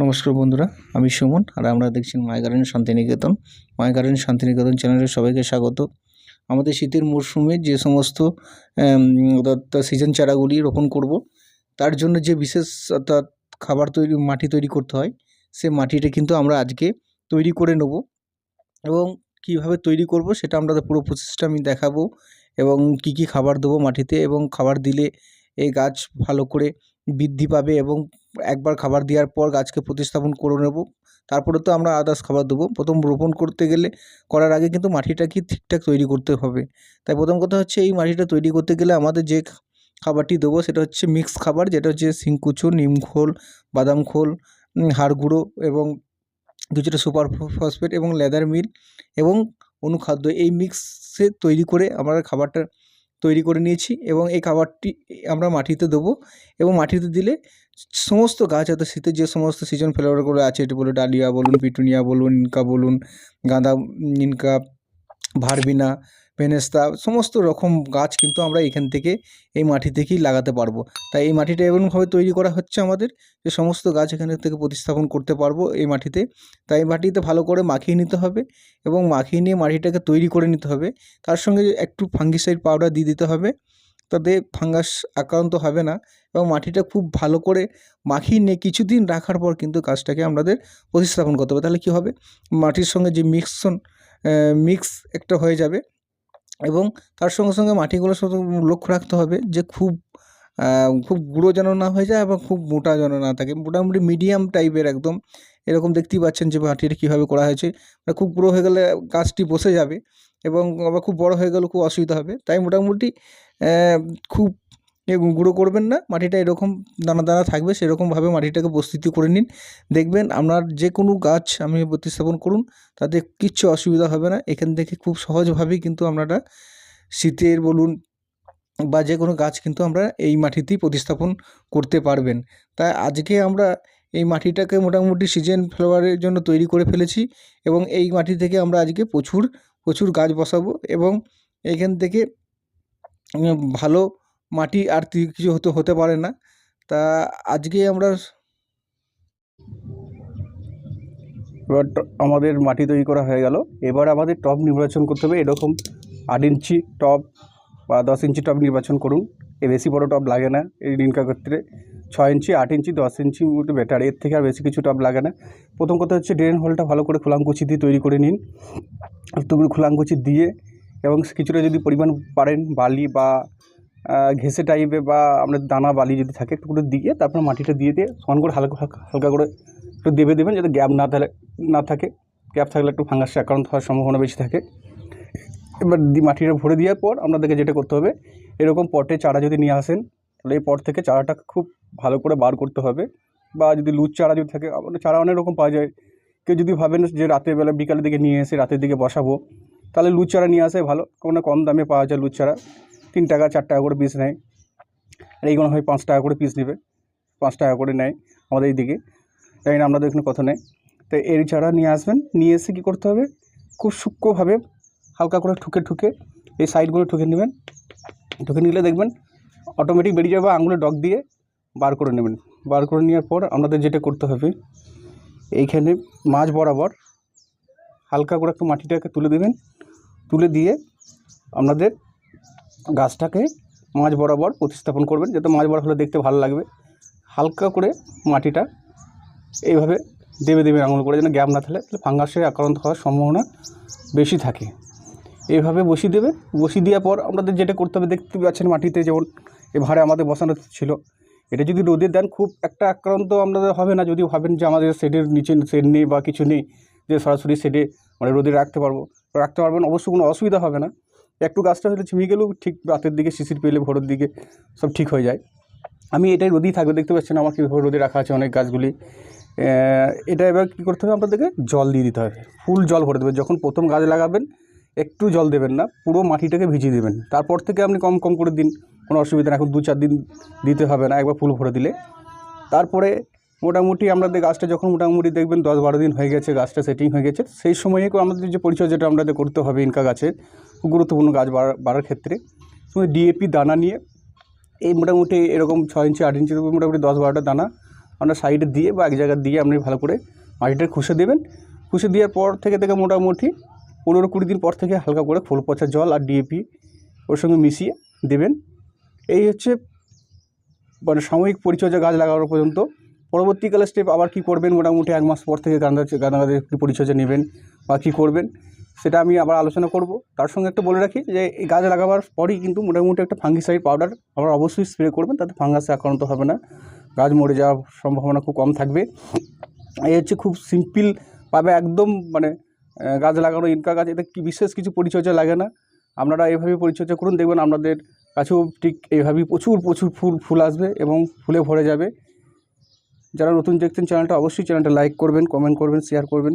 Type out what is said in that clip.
নমস্কার বন্ধুরা, আমি সুমন আর আমরা দেখছেন my garden Santiniketan. My garden Santiniketan চ্যানেলে সবাইকে স্বাগত। আমাদের শীতের মরশুমে যে সমস্ত অর্থাৎ সিজন চারাগুলি রোপণ করব, তার জন্য যে বিশেষ অর্থাৎ খাবার তৈরি, মাটি তৈরি করতে হয়, সে মাটিটা কিন্তু আমরা আজকে তৈরি করে নেব। এবং কীভাবে তৈরি করব সেটা আপনাদের পুরো প্রসেসটা আমি দেখাবো এবং কী কী খাবার দেবো মাটিতে এবং খাবার দিলে এই গাছ ভালো করে বৃদ্ধি পাবে এবং একবার খাবার দেওয়ার পর গাছকে প্রতিস্থাপন করে নেব। তারপরে তো আমরা আদার্স খাবার দেবো। প্রথম রোপণ করতে গেলে করার আগে কিন্তু মাটিটাকে ঠিকঠাক তৈরি করতে হবে। তাই প্রথম কথা হচ্ছে এই মাটিটা তৈরি করতে গেলে আমাদের যে খাবারটি দেবো সেটা হচ্ছে মিক্স খাবার, যেটা হচ্ছে শিংকুচু নিম খোল, বাদাম খোল হাড় গুঁড়ো এবং কিছুটা সুপার ফসফেট এবং লেদার মিল এবং অনুখাদ্য। এই মিক্সে তৈরি করে আমরা খাবারটা তৈরি করে নিয়েছি এবং এই খাবারটি আমরা মাটিতে দেবো এবং মাটিতে দিলে সমস্ত গাছ অর্থাৎ শীতের যে সমস্ত সিজন ফ্লাওয়ারগুলো আছে, এটি বলুন ডালিয়া বলুন, পিটুনিয়া বলুন, ইনকা বলুন, গাঁদা ইনকা, ভারবিনা পেনেস্তা সমস্ত রকম গাছ কিন্তু আমরা এখান থেকে এই মাটি থেকেই লাগাতে পারব। তাই এই মাটিটা এমনভাবে তৈরি করা হচ্ছে আমাদের যে সমস্ত গাছ এখান থেকে প্রতিস্থাপন করতে পারব এই মাটিতে। তাই এই মাটিতে ভালো করে মাখিয়ে নিতে হবে এবং মাখিয়ে নিয়ে মাটিটাকে তৈরি করে নিতে হবে। তার সঙ্গে একটু ফাঙ্গিসাইড পাউডার দিয়ে দিতে হবে। তাতে ফাঙ্গাস আক্রান্ত হবে না এবং মাটিটা খুব ভালো করে মাখিয়ে নিয়ে কিছুদিন রাখার পর কিন্তু গাছটাকে আমাদের প্রতিস্থাপন করতে হবে। তাহলে কী হবে? মাটির সঙ্গে যে মিক্সন মিক্স একটা হয়ে যাবে এবং তার সঙ্গে সঙ্গে মাটিগুলো শুধু লক্ষ্য রাখতে হবে যে খুব খুব গুঁড়ো যেন না হয়ে যায় এবং খুব মোটা যেন না থাকে। মোটামুটি মিডিয়াম টাইপের একদম। এরকম দেখতেই পাচ্ছেন যে মাটিটা কীভাবে করা হয়েছে। মানে খুব গুঁড়ো হয়ে গেলে গাছটি বসে যাবে এবং আবার খুব বড় হয়ে গেলেও খুব অসুবিধা হবে। তাই মোটামুটি খুব গুঁড়ো করবেন না। মাটিটা এরকম দানা দানা থাকবে, সেরকমভাবে মাটিটাকে প্রস্তুতি করে নিন। দেখবেন আপনার যে কোনো গাছ আপনি প্রতিস্থাপন করুন, তাতে কিচ্ছু অসুবিধা হবে না। এখান থেকে খুব সহজভাবেই কিন্তু আপনারা শীতের বলুন বা যে কোনো গাছ কিন্তু আমরা এই মাটিতেই প্রতিস্থাপন করতে পারবেন। তাই আজকে আমরা এই মাটিটাকে মোটামুটি সিজন ফ্লাওয়ারের জন্য তৈরি করে ফেলেছি এবং এই মাটি থেকে আমরা আজকে প্রচুর প্রচুর গাছ বসাবো এবং এইখান থেকে ভালো মাটি আর কিছু হতে হতে পারে না। তা আজকে আমরা এবার আমাদের মাটি তৈরি করা হয়ে গেল। এবার আমাদের টব নির্বাচন করতে হবে। এরকম আট ইঞ্চি টব বা দশ ইঞ্চি টব নির্বাচন করুন। এ বেশি বড় টব লাগে না এই রিনকা ক্ষেত্রে। ছয় ইঞ্চি, আট ইঞ্চি, দশ ইঞ্চি মতো বেটার এর থেকে আর বেশি কিছু টব লাগে না। প্রথম কথা হচ্ছে ড্রেন হোলটা ভালো করে খোলাঙ্কুচি দিয়ে তৈরি করে নিন। একটু খোলাঙ্কুচি দিয়ে এবং কিছুটা যদি পরিমাণ পারেন বালি বা ঘেঁষে টাইপে বা আপনার দানা বালি যদি থাকে একটু করে দিয়ে তারপর মাটিটা দিয়ে দিয়ে সমান করে হালকা হালকা করে একটু দেবে দেবেন যাতে গ্যাপ না তাহলে না থাকে। গ্যাপ থাকলে একটু ফাঙ্গাসে আক্রান্ত হওয়ার সম্ভাবনা বেশি থাকে। এবার মাটিটা ভরে দেওয়ার পর আপনাদেরকে যেটা করতে হবে, এরকম পটে চারা যদি নিয়ে আসেন, তাহলে এই পট থেকে চারাটা খুব ভালো করে বার করতে হবে। বা যদি লুজ চারা যদি থাকে, চারা অনেক রকম পাওয়া যায়। কেউ যদি ভাবেন যে রাতের বেলা বিকালের দিকে নিয়ে এসে রাতের দিকে বসাবো তাহলে লুজ চারা নিয়ে আসে ভালো। কোনো কম দামে পাওয়া যায় লুজ চারা। তিন টাকা, চার টাকা করে পিস নেয়। আর এইগুলো হয় পাঁচ টাকা করে পিস নেবে। পাঁচ টাকা করে নেয় আমাদের এইদিকে। তাই না আপনাদের এখানে কথা নেই। তো এর চারা নিয়ে আসবেন। নিয়ে এসে কী করতে হবে? খুব সূক্ষ্মভাবে হালকা করে ঠুকে ঠুকে এই সাইডগুলো ঠুকে নেবেন। ঠুকে নিলে দেখবেন অটোমেটিক বেরিয়ে যাবে আঙুলে ডগ দিয়ে বার করে নেবেন। বার করে নেওয়ার পর আপনাদের যেটা করতে হবে, এইখানে মাছ বরাবর হালকা করে একটু মাটিটাকে তুলে দেবেন। তুলে দিয়ে আপনাদের গাছটাকে মাঝ বরাবর প্রতিস্থাপন করবেন, যাতে মাঝ বরাবর হলে দেখতে ভালো লাগবে। হালকা করে মাটিটা এইভাবে দেবে দেবে আঙুল করে, যেন গ্যাপ না থাকলে তাহলে ফাঙ্গাসে আক্রান্ত হওয়ার সম্ভাবনা বেশি থাকে। এইভাবে বসিয়ে দেবে। বসিয়ে দেওয়ার পর আপনাদের যেটা করতে হবে, দেখতে পাচ্ছেন মাটিতে যেমন এ এভাবে আমাদের বসানো ছিল। এটা যদি রোদে দেন, খুব একটা আক্রান্ত আপনাদের হবে না। যদি ভাবেন যে আমাদের শেডের নিচে শেড নেই বা কিছু নেই যে সরাসরি শেডে মানে রোদে রাখতে পারব। রাখতে পারবেন অবশ্য কোনো অসুবিধা হবে না। একটু গাছটা হলে ঝিমিয়ে গেলেও ঠিক রাতের দিকে শিশির পেলে ভোরের দিকে সব ঠিক হয়ে যায়। আমি এটাই রোদেই থাকবে, দেখতে পাচ্ছেন আমার কীভাবে রোদে রাখা আছে অনেক গাছগুলি। এটা এবার কী করতে হবে আপনাদেরকে? জল দিয়ে দিতে হবে। ফুল জল ভরে দেবেন। যখন প্রথম গাছ লাগাবেন, একটু জল দেবেন না, পুরো মাটিটাকে ভিজিয়ে দেবেন। তারপর থেকে আপনি কম কম করে দিন, কোনো অসুবিধা না। এখন দু চার দিন দিতে হবে না, একবার ফুল ভরে দিলে। তারপরে মোটামুটি আমাদের গাছটা যখন মোটামুটি দেখবেন দশ বারো দিন হয়ে গেছে, গাছটা সেটিং হয়ে গেছে, সেই সময়ে আমাদের যে পরিচর্যাটা আমাদের করতে হবে ইনকা গাছের গুরুত্বপূর্ণ গাছ বাড়ার ক্ষেত্রে। ডিএপি দানা নিয়ে, এই মোটামুটি এরকম ছয় ইঞ্চি, আট ইঞ্চি মোটামুটি দশ বারোটা দানা আপনার সাইডে দিয়ে বা এক জায়গায় দিয়ে আপনি ভালো করে মাটিটা খুশে দেবেন। খুশে দেওয়ার পর থেকে থেকে মোটামুটি পনেরো কুড়ি দিন পর থেকে হালকা করে ফুল পচা জল আর ডিএপি ওর সঙ্গে মিশিয়ে দেবেন। এই হচ্ছে মানে সাময়িক পরিচর্যা গাছ লাগানোর পর্যন্ত পরবর্তীকালে স্টেপ আবার কী করবেন মোটামুটি এক মাস পর থেকে গাঁদা গাঁদা কী পরিচর্যা নেবেন বা কী করবেন, সেটা আমি আবার আলোচনা করব। তার সঙ্গে একটা বলে রাখি যে, এই গাছ লাগাবার পরই কিন্তু মোটামুটি একটা ফাঙ্গিসাইড পাউডার আমরা অবশ্যই স্প্রে করবেন, তাতে ফাঙ্গাসে আক্রান্ত হবে না। গাছ মরে যাওয়ার সম্ভাবনা খুব কম থাকবে। এই হচ্ছে খুব সিম্পলভাবে একদম মানে গাছ লাগানো, ইনকা গাছ, এটা কি বিশেষ কিছু পরিচর্যা লাগে না। আপনারা এভাবে পরিচর্যা করুন, দেখবেন আপনাদের কাছেও ঠিক এইভাবেই প্রচুর প্রচুর ফুল ফুল আসবে এবং ফুলে ভরে যাবে। যারা নতুন দেখছেন চ্যানেলটা অবশ্যই চ্যানেলটা লাইক করবেন কমেন্ট করবেন শেয়ার করবেন।